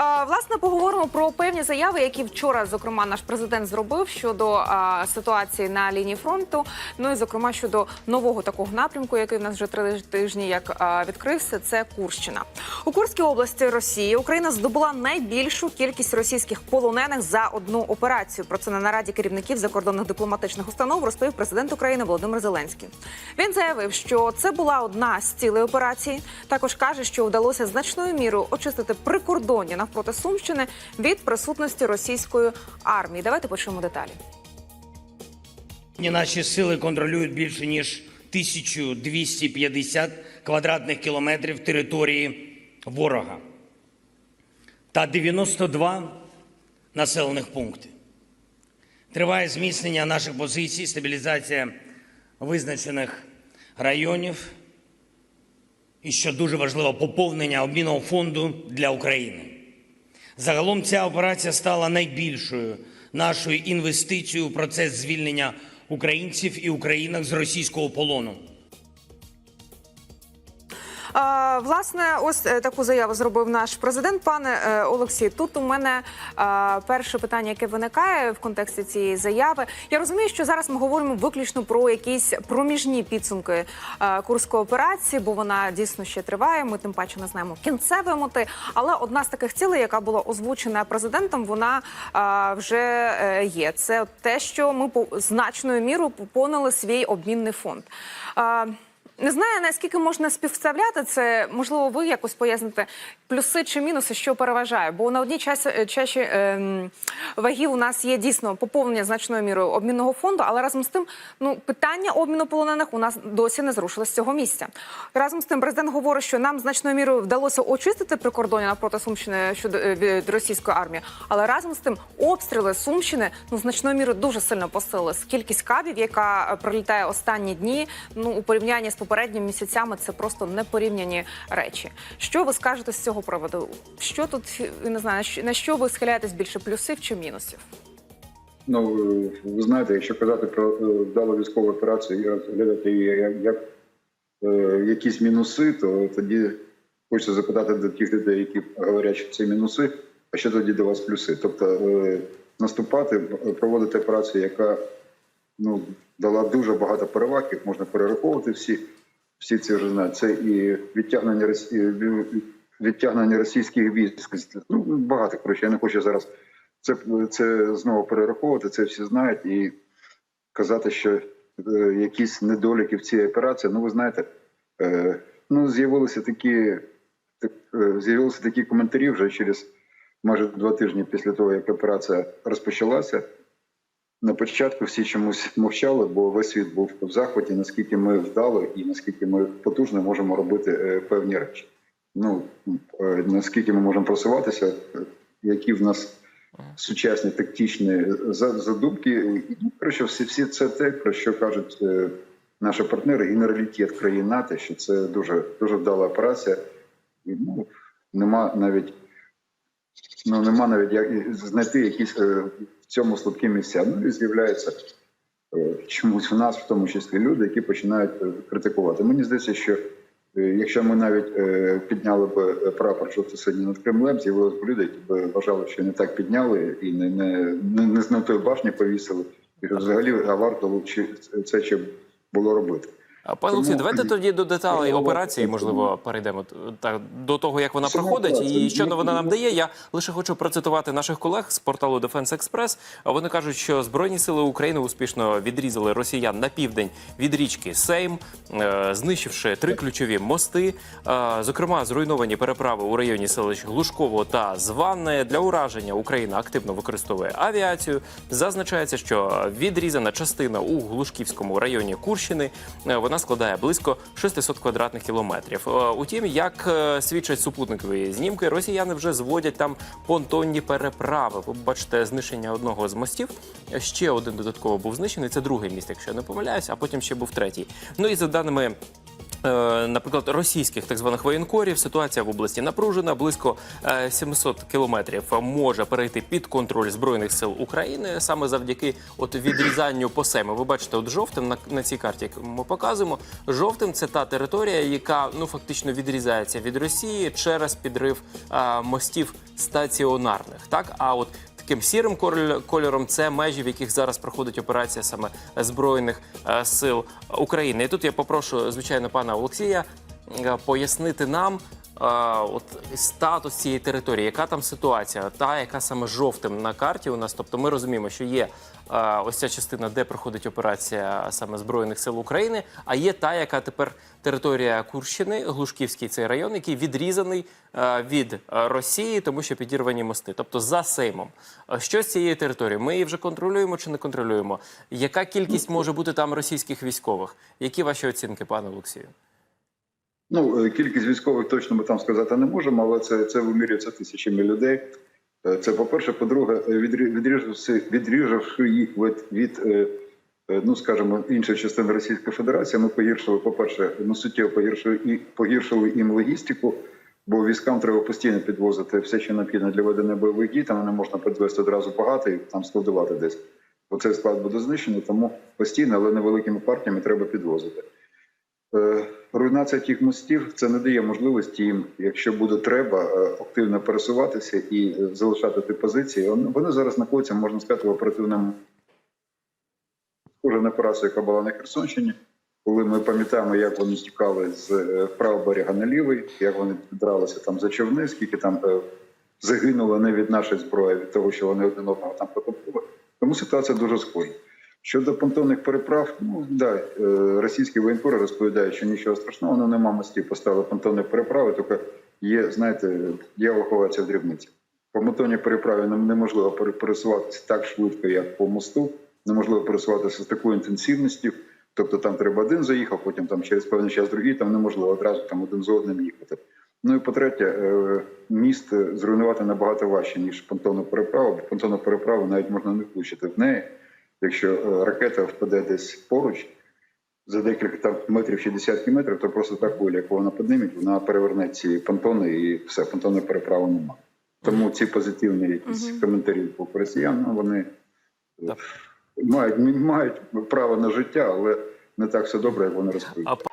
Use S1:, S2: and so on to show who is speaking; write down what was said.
S1: Власне, поговоримо про певні заяви, які вчора, зокрема, наш президент зробив щодо ситуації на лінії фронту. Ну і зокрема щодо нового такого напрямку, який в нас вже три тижні як відкрився. Це Курщина у Курській області Росії. Україна здобула найбільшу кількість російських полонених за одну операцію. Про це на нараді керівників закордонних дипломатичних установ розповів президент України Володимир Зеленський. Він заявив, що це була одна з цілей операції. Також каже, що вдалося значною мірою очистити прикордоння навпроти Сумщини від присутності російської армії. Давайте почуємо деталі.
S2: Наші сили контролюють більше ніж 1250 квадратних кілометрів території ворога та 92 населених пункти. Триває зміцнення наших позицій, стабілізація визначених районів і, що дуже важливо, поповнення обмінного фонду для України. Загалом ця операція стала найбільшою нашою інвестицією у процес звільнення українців і українок з російського полону.
S1: Власне, ось е, таку заяву зробив наш президент. Пане е, Олексій, тут у мене перше питання, яке виникає в контексті цієї заяви. Я розумію, що зараз ми говоримо виключно про якісь проміжні підсумки е, курської операції, бо вона дійсно ще триває. Ми тим паче не знаємо кінцевої мети. Але одна з таких цілей, яка була озвучена президентом, вона вже є. Це те, що ми по значною мірою поповнили свій обмінний фонд. Е, не знаю, наскільки можна співставляти це. Можливо, ви якось поясните плюси чи мінуси, що переважає. Бо на одній часі, чаші ем, ваги у нас є дійсно поповнення значною мірою обмінного фонду, але разом з тим, ну питання обміну полонених у нас досі не зрушилось з цього місця. Разом з тим, президент говорить, що нам значною мірою вдалося очистити прикордоння навпроти Сумщини щодо е, від російської армії, але разом з тим обстріли Сумщини ну значною мірою дуже сильно посилились. Кількість кабів, яка е, прилітає останні дні, ну у порівнянні з попередніми місяцями, це просто непорівняні речі. Що ви скажете з цього приводу? Що тут не знаю, на що- ви схиляєтесь більше плюсів чи мінусів?
S3: Ну, ви знаєте, якщо казати про е, вдалу військову операцію і розглядати як, як е, якісь мінуси, то тоді хочеться запитати до тих людей, які говорять, що це мінуси, а що тоді до вас плюси? Тобто е, наступати, проводити операцію, яка ну, дала дуже багато переваг, їх можна перераховувати всі, всі ці вже знають. Це і відтягнення відтягнення російських військ. Ну, багато коротше, я не хочу зараз це, це знову перераховувати, це всі знають і казати, що е, якісь недоліки в цій операції. Ну, ви знаєте, е, ну з'явилися такі, так, е, з'явилися такі коментарі вже через майже два тижні після того, як операція розпочалася. На початку всі чомусь мовчали, бо весь світ був в захваті, наскільки ми вдало і наскільки ми потужно можемо робити е, певні речі. Ну е, наскільки ми можемо просуватися, які в нас сучасні тактичні задумки. Ну, коротше, всі, всі це те, про що кажуть е, наші партнери, генералітет країн НАТО, що це дуже дуже вдала операція. І, ну, нема навіть ну нема навіть як знайти якісь е, в цьому слабкі місця. Ну і з'являється е, чомусь в нас, в тому числі, люди, які починають е, критикувати. Мені здається, що е, якщо ми навіть е, підняли б прапор жовто-синій над Кремлем, з'явилось б люди, які б вважали, що не так підняли і не, не, не, не з на тої башні повісили. І взагалі а варто чи це чи було робити.
S4: Пане Олексій, давайте тоді до деталей операції, можливо, перейдемо так до того, як вона проходить, і що вона нам дає. Я лише хочу процитувати наших колег з порталу Defense Express. Вони кажуть, що збройні сили України успішно відрізали росіян на південь від річки Сейм, е, знищивши три ключові мости. Е, Зокрема, зруйновані переправи у районі селищ Глушково та Званне. Для ураження Україна активно використовує авіацію. Зазначається, що відрізана частина у Глушківському районі Курщини. Вона складає близько 600 квадратних кілометрів. Е, Утім, як е, свідчать супутникові знімки, росіяни вже зводять там понтонні переправи. Ви бачите знищення одного з мостів. Ще один додатково був знищений. Це другий міст, якщо я не помиляюсь, а потім ще був третій. Ну і за даними наприклад, російських так званих воєнкорів ситуація в області напружена. Близько е, 700 кілометрів може перейти під контроль збройних сил України саме завдяки от відрізанню по СЕМу. Ви бачите, от жовтим на, на цій карті, яку ми показуємо. Жовтим це та територія, яка ну фактично відрізається від Росії через підрив е, мостів стаціонарних. Так, а от таким сірим коль- кольором це межі, в яких зараз проходить операція саме збройних е, сил України. І тут я попрошу, звичайно, пана Олексія е, пояснити нам. От статус цієї території, яка там ситуація, та яка саме жовтим на карті у нас. Тобто ми розуміємо, що є ось ця частина, де проходить операція саме збройних сил України. А є та, яка тепер територія Курщини, Глушківський цей район, який відрізаний від Росії, тому що підірвані мости, тобто за Сеймом. Що з цією територією? Ми її вже контролюємо чи не контролюємо? Яка кількість може бути там російських військових? Які ваші оцінки, пане Олексію?
S3: Ну, е, кількість військових точно ми там сказати не можемо, але це, це вимірюється тисячами людей. Е, Це по-перше, по-друге, е, відрі- відрізавши, відрізавши їх від, від ну скажімо, іншої частини Російської Федерації, ми погіршили, по-перше, ну суттєво погіршили і погіршили їм логістику, бо військам треба постійно підвозити все, що необхідно для ведення бойових дій. Там не можна підвести одразу багато і там складувати десь. Бо цей склад буде знищений, тому постійно, але невеликими партіями треба підвозити. Е, Руйнація тих мостів це не дає можливості їм, якщо буде треба, е, активно пересуватися і е, залишати ті позиції. Вони- зараз знаходяться, можна сказати, в оперативному схоже на операцію, яка була на Херсонщині, коли ми пам'ятаємо, як вони стікали з правого берега на лівий, як вони дралися там за човни, скільки там загинуло не від нашої зброї, від того, що вони один одного там потопили. Тому ситуація дуже схожа. Щодо понтонних переправ, ну да, е, російські воєнкори розповідають, що нічого страшного, ну нема мостів, поставили понтонні переправи, тільки є, знаєте, дьявол ховається в дрібниці. По понтонній переправі неможливо пере- пересуватися так швидко, як по мосту, неможливо пересуватися з такою інтенсивністю. Тобто там треба один заїхав, потім там через певний час другий, там неможливо одразу там один за одним їхати. Ну і по-третє, е, міст е, зруйнувати набагато важче, ніж понтонну переправу, бо понтонну переправу навіть можна не влучити в неї. Якщо е, ракета впаде десь поруч за декілька там метрів чи десятки метрів, то просто та хвиля, яку вона підніметь, вона переверне ці понтони і все, понтони переправи немає. Тому ці позитивні якісь коментарі по росіян, ну, вони е,
S4: Так.
S3: мають, мають право на життя, але не так все добре, як вони розповідають.